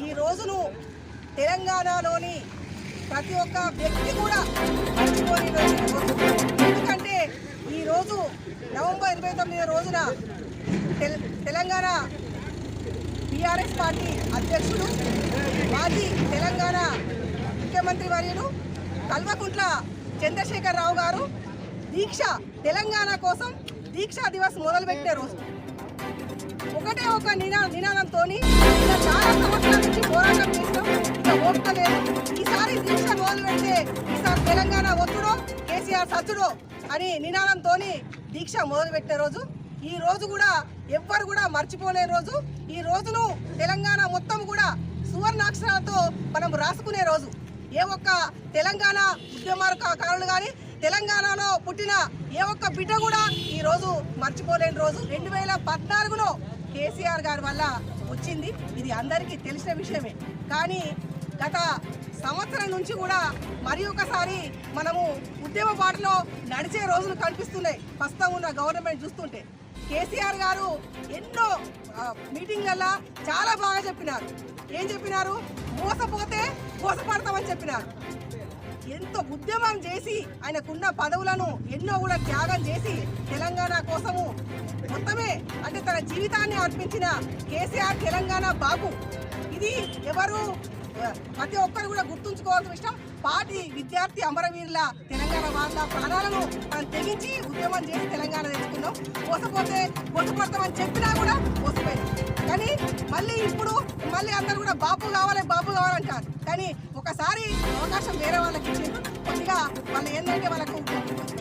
ఈ రోజును తెలంగాణలోని ప్రతి ఒక్క వ్యక్తి కూడా మర్చిపోని ఎందుకంటే ఈరోజు నవంబర్ ఇరవై తొమ్మిది రోజున తెలంగాణ టీఆర్ఎస్ పార్టీ అధ్యక్షుడు మాజీ తెలంగాణ ముఖ్యమంత్రి వర్యుడు కల్వకుంట్ల చంద్రశేఖర్ రావు గారు దీక్ష తెలంగాణ కోసం దీక్షా దివస్ మొదలుపెట్టే రోజు. ఒకటే ఒక నినా నినాదంతో చాలా సంవత్సరాల నుంచి పోరాటం చేస్తాం ఓపిక లేదు ఈసారి దీక్ష మొదలు పెడితే ఈసారి తెలంగాణ ఒత్తుడో కేసీఆర్ సత్తుడో అని నినాదంతో దీక్ష మొదలుపెట్టే రోజు. ఈ రోజు కూడా ఎవ్వరు కూడా మర్చిపోలేని రోజు. ఈ రోజును తెలంగాణ మొత్తం కూడా సువర్ణాక్షరాలతో మనం రాసుకునే రోజు. ఏ ఒక్క తెలంగాణ ఉద్యమకారులు కానీ తెలంగాణలో పుట్టిన ఏ ఒక్క బిడ్డ కూడా ఈ రోజు మర్చిపోలేని రోజు. రెండు వేల పద్నాలుగులో కేసీఆర్ గారి వల్ల వచ్చింది. ఇది అందరికీ తెలిసిన విషయమే. కానీ గత సంవత్సరం నుంచి కూడా మరి ఒకసారి మనము ఉద్యమ బాటలో నడిచే రోజులు కనిపిస్తున్నాయి. ప్రస్తుతం ఉన్న గవర్నమెంట్ చూస్తుంటే. కేసీఆర్ గారు ఎన్నో మీటింగ్లలో చాలా బాగా చెప్పినారు. ఏం చెప్పినారు? మోసపోతే మోసపడతామని చెప్పినారు. ఎంతో ఉద్యమం చేసి ఆయనకున్న పదవులను ఎన్నో కూడా త్యాగం చేసి తెలంగాణ కోసము మొత్తమే అంటే తన జీవితాన్ని అర్పించిన కేసీఆర్ తెలంగాణ బాబు. ఇది ఎవరు ప్రతి ఒక్కరు కూడా గుర్తుంచుకోవాల్సిన విషయం. పార్టీ విద్యార్థి అమరవీరుల తెలంగాణ వాళ్ళ ప్రాణాలను మనం తెగించి ఉద్యమం చేసి తెలంగాణ తెచ్చుకున్నాం మోసపోతే మోసపడతామని చెప్పినా కూడా మోసపోయింది కానీ మళ్ళీ ఇప్పుడు మళ్ళీ అందరూ కూడా బాబు కావాలి బాబు కావాలంటారు కానీ ఒకసారి అవకాశం వేరే వాళ్ళకి ఇచ్చిండ్రు కొద్దిగా వాళ్ళు ఏంటంటే వాళ్ళకు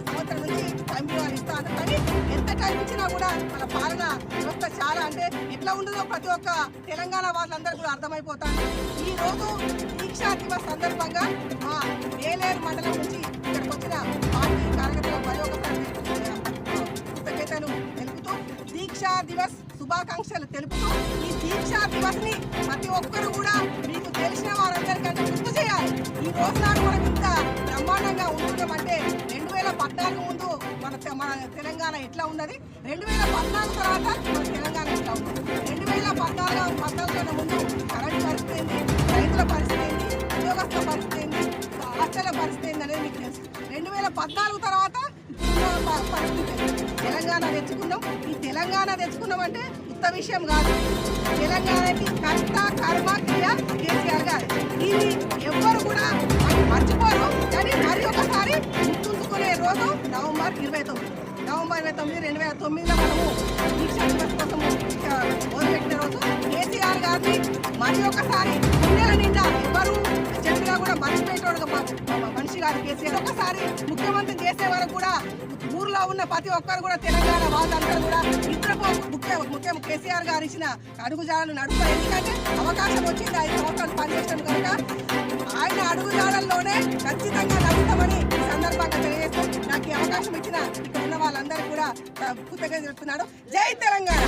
సంవత్సరం నుంచి టైం వాళ్ళు ఇస్తా అంటారు కానీ ఎంత టైం ఇచ్చినా కూడా వాళ్ళ పాలన వ్యవస్థ చాలా అంటే ఎట్లా ఉండదో ప్రతి ఒక్క తెలంగాణ వాళ్ళందరూ కూడా అర్థమైపోతారు. ఈ రోజు దీక్షా దివస్ సందర్భంగా మా వేలేరు మండలం నుంచి ఇక్కడికి వచ్చిన పార్టీ కార్యకర్తల మరి కృతజ్ఞతను తెలుపుతూ దీక్షా దివస్ శుభాకాంక్షలు తెలుపుతూ ఈ దీక్షా దివస్ని ప్రతి ఒక్కరు కూడా మీకు తెలిసిన వారందరికంటే గుర్తు చేయాలి. ఈ రోజు నాడు మనం ఇంత బ్రహ్మాండంగా మన తెలంగాణ ఎట్లా ఉన్నది? రెండు వేల పద్నాలుగు తర్వాత మన తెలంగాణ ఎట్లా ఉన్నది? రెండు వేల పద్నాలుగు పద్నాలుగు ముందు కరెంట్ పరిస్థితి ఏంటి రైతుల పరిస్థితి ఏంటి ఉద్యోగస్తుల పరిస్థితి ఏంటి హాస్టల్ పరిస్థితి ఏంటి అనేది మీకు తెలుసు. రెండు వేల పద్నాలుగు తర్వాత పరిస్థితి తెలంగాణ తెచ్చుకున్నాం. ఈ తెలంగాణ తెచ్చుకున్నాం అంటే విషయం కాదు. తెలంగాణకి కర్త కర్మ క్రియ కేసీఆర్ గారు. ఇది రోజు నవంబర్ ఇరవై తొమ్మిది. నవంబర్ ఇరవై తొమ్మిది రెండు వేల తొమ్మిదిలో మనము దీక్ష దివస్ కోసం ఇక మొదలుపెట్టిన రోజు కేసీఆర్ గారిని మరి ఒకసారి గుండెల నిండా ఎవరు చెప్పినా కూడా మర్చిపోయేటోడు మనిషి గారు కేసీఆర్. ఒకసారి ముఖ్యమంత్రి చేసే వరకు కూడా ఊర్లో ఉన్న ప్రతి ఒక్కరు కూడా తెలంగాణ వాళ్ళందరూ కూడా ఇద్దరు ముఖ్య ముఖ్యం కేసీఆర్ గారు ఇచ్చిన అడుగుజాడలు నడుపుతారు ఎందుకంటే అవకాశం వచ్చింది ఐదు సంవత్సరాలు పనిచేయడం కనుక. ఆయన అడుగుజాడల్లోనే ఖచ్చితంగా నడుస్తామని అవకాశం చెప్తున్నాడు జై తెలంగాణ.